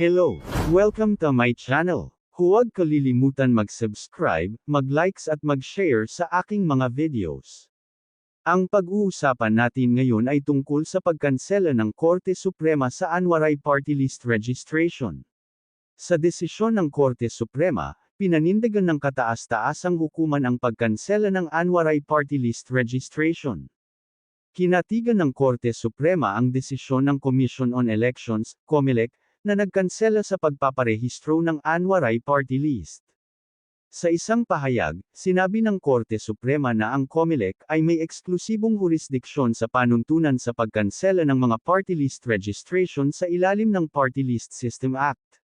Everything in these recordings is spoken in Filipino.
Hello! Welcome to my channel. Huwag kalilimutan mag-subscribe, mag-likes at mag-share sa aking mga videos. Ang pag-uusapan natin ngayon ay tungkol sa pagkansela ng Korte Suprema sa Anwaray Party List Registration. Sa desisyon ng Korte Suprema, pinanindigan ng kataas-taasang hukuman ang pagkansela ng Anwaray Party List Registration. Kinatigan ng Korte Suprema ang desisyon ng Commission on Elections, COMELEC, na nagkansela sa pagpaparehistro ng Anwaray Party List. Sa isang pahayag, sinabi ng Korte Suprema na ang COMELEC ay may eksklusibong jurisdiksyon sa panuntunan sa pagkansela ng mga party list registration sa ilalim ng Party List System Act.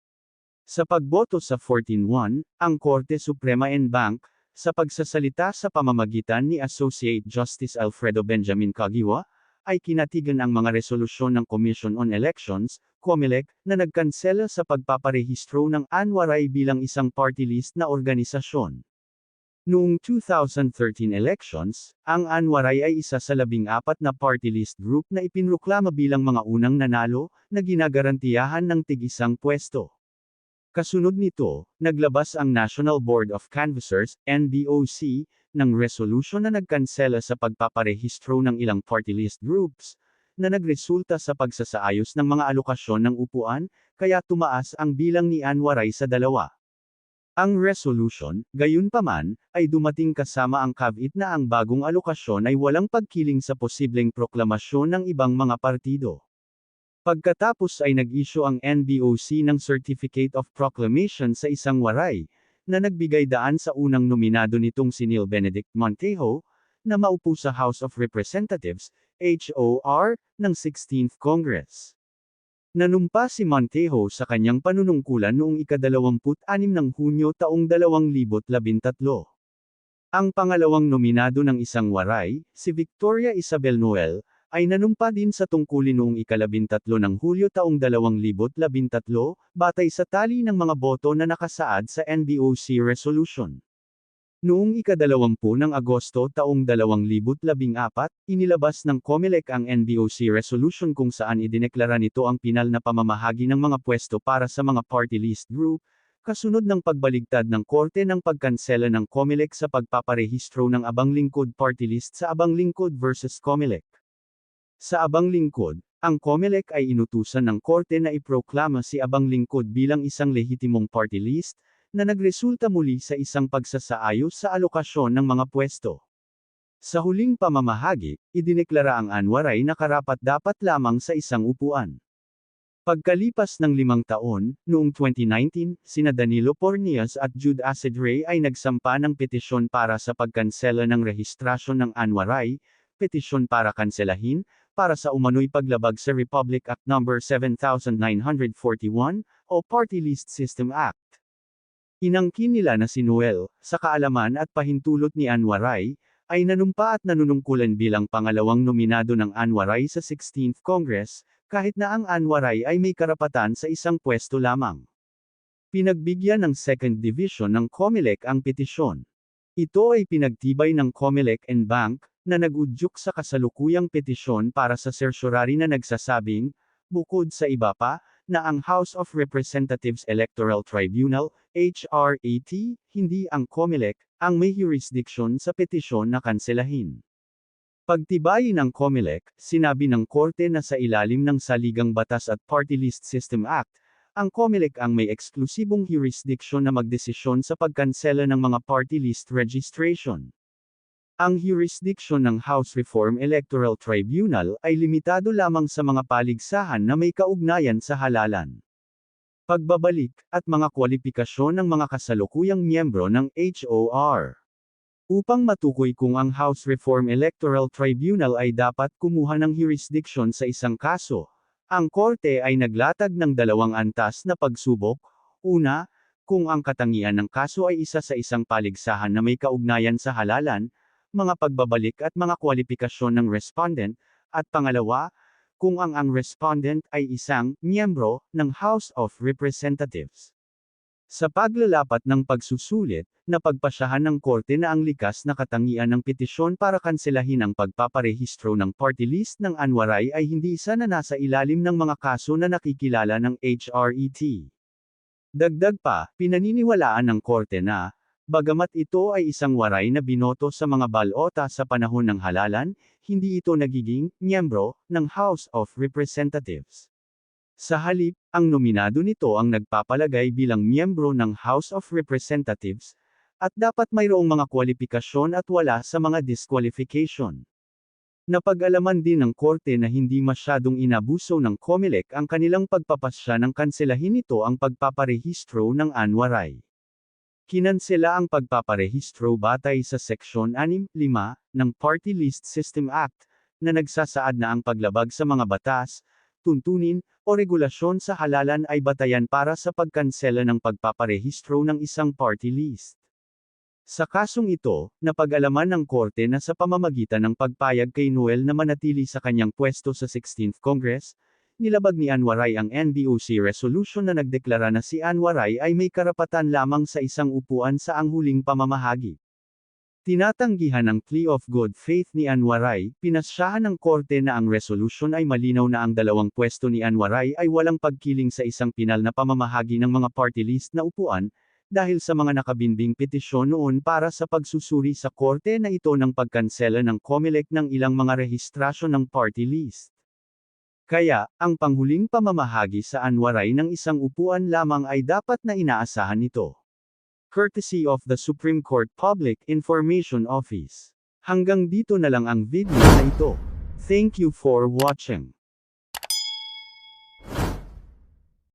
Sa pagboto sa 14-1, ang Korte Suprema en Bank, sa pagsasalita sa pamamagitan ni Associate Justice Alfredo Benjamin Kagiwa, ay kinatigan ang mga resolusyon ng Commission on Elections, COMELEC, na nagkansela sa pagpaparehistro ng Anwaray bilang isang party list na organisasyon. Noong 2013 elections, ang Anwaray ay isa sa labing apat na party list group na ipinroklama bilang mga unang nanalo, na ginagarantiyahan ng tig-isang pwesto. Kasunod nito, naglabas ang National Board of Canvassers, NBOC, ng resolution na nagkansela sa pagpaparehistro ng ilang party list groups, na nagresulta sa pagsasaayos ng mga alokasyon ng upuan, kaya tumaas ang bilang ni Anwaray sa dalawa. Ang resolution, gayunpaman, ay dumating kasama ang caveat na ang bagong alokasyon ay walang pagkiling sa posibleng proklamasyon ng ibang mga partido. Pagkatapos ay nag-issue ang NBOC ng Certificate of Proclamation sa isang waray, na nagbigay daan sa unang nominado nitong si Neil Benedict Montejo, na maupo sa House of Representatives, HOR, ng 16th Congress. Nanumpa si Montejo sa kanyang panunungkulan noong ika-26 ng Hunyo taong 2013. Ang pangalawang nominado ng isang waray, si Victoria Isabel Noel, ay nanumpa din sa tungkulin noong ikalabintatlo ng Hulyo taong 2013, batay sa tali ng mga boto na nakasaad sa NBOC resolution. Noong ikadalawampu ng Agosto taong 2014, inilabas ng COMELEC ang NBOC resolution kung saan idineklara nito ang pinal na pamamahagi ng mga pwesto para sa mga party list group, kasunod ng pagbaligtad ng korte ng pagkansela ng COMELEC sa pagpaparehistro ng Abang Lingkod Party List sa Abang Lingkod versus COMELEC. Sa Abang Lingkod, ang COMELEC ay inutusan ng korte na iproklama si Abang Lingkod bilang isang lehitimong party list, na nagresulta muli sa isang pagsasaayos sa alokasyon ng mga pwesto. Sa huling pamamahagi, idineklara ang Anwaray na karapat dapat lamang sa isang upuan. Pagkalipas ng limang taon, noong 2019, sina Danilo Pornias at Jude Asedre ay nagsampa ng petisyon para sa pagkansela ng rehistrasyon ng Anwaray, petisyon para kanselahin, para sa umano'y paglabag sa Republic Act No. 7941, o Party List System Act. Inangkin nila na si Noel, sa kaalaman at pahintulot ni Anwaray, ay nanumpa at nanunungkulan bilang pangalawang nominado ng Anwaray sa 16th Congress, kahit na ang Anwaray ay may karapatan sa isang pwesto lamang. Pinagbigyan ng Second Division ng COMELEC ang petisyon. Ito ay pinagtibay ng COMELEC and Bank, na nagudyok sa kasalukuyang petisyon para sa certiorari na nagsasabing, bukod sa iba pa, na ang House of Representatives Electoral Tribunal, HRAT, hindi ang COMELEC, ang may jurisdiction sa petisyon na kanselahin. Pagtibayin ng COMELEC, sinabi ng korte na sa ilalim ng Saligang Batas at Party List System Act, ang COMELEC ang may eksklusibong jurisdiction na magdesisyon sa pagkansela ng mga party list registration. Ang jurisdiction ng House Reform Electoral Tribunal ay limitado lamang sa mga paligsahan na may kaugnayan sa halalan. Pagbabalik, at mga kwalifikasyon ng mga kasalukuyang miyembro ng HOR. Upang matukoy kung ang House Reform Electoral Tribunal ay dapat kumuha ng jurisdiction sa isang kaso, ang korte ay naglatag ng dalawang antas na pagsubok, una, kung ang katangian ng kaso ay isa sa isang paligsahan na may kaugnayan sa halalan, mga pagbabalik at mga kwalifikasyon ng respondent, at pangalawa, kung ang ang respondent ay isang miyembro ng House of Representatives. Sa paglalapat ng pagsusulit, napagpasyahan ng korte na ang likas na katangian ng petisyon para kanselahin ang pagpaparehistro ng party list ng Anwaray ay hindi isa na nasa ilalim ng mga kaso na nakikilala ng HRET. Dagdag pa, pinaniniwalaan ng korte na, bagamat ito ay isang waray na binoto sa mga balota sa panahon ng halalan, hindi ito nagiging miyembro ng House of Representatives. Sa halip, ang nominado nito ang nagpapalagay bilang miyembro ng House of Representatives, at dapat mayroong mga kwalifikasyon at wala sa mga disqualification. Napag-alaman din ng korte na hindi masyadong inabuso ng COMELEC ang kanilang pagpapasya ng kanselahin nito ang pagpaparehistro ng Anwaray. Kinansela ang pagpaparehistro batay sa Seksyon 6.5 ng Party List System Act, na nagsasaad na ang paglabag sa mga batas, tuntunin, o regulasyon sa halalan ay batayan para sa pagkansela ng pagpaparehistro ng isang party list. Sa kasong ito, napag-alaman ng korte na sa pamamagitan ng pagpayag kay Noel na manatili sa kanyang pwesto sa 16th Congress, nilabag ni Anwaray ang NBOC resolution na nagdeklara na si Anwaray ay may karapatan lamang sa isang upuan sa ang huling pamamahagi. Tinatanggihan ng plea of good faith ni Anwaray, pinasyahan ng korte na ang resolution ay malinaw na ang dalawang pwesto ni Anwaray ay walang pagkiling sa isang pinal na pamamahagi ng mga party list na upuan, dahil sa mga nakabinbing petisyon noon para sa pagsusuri sa korte na ito ng pagkansela ng COMELEC ng ilang mga rehistrasyon ng party list. Kaya, ang panghuling pamamahagi sa Anwaray ng isang upuan lamang ay dapat na inaasahan nito. Courtesy of the Supreme Court Public Information Office. Hanggang dito na lang ang video na ito. Thank you for watching.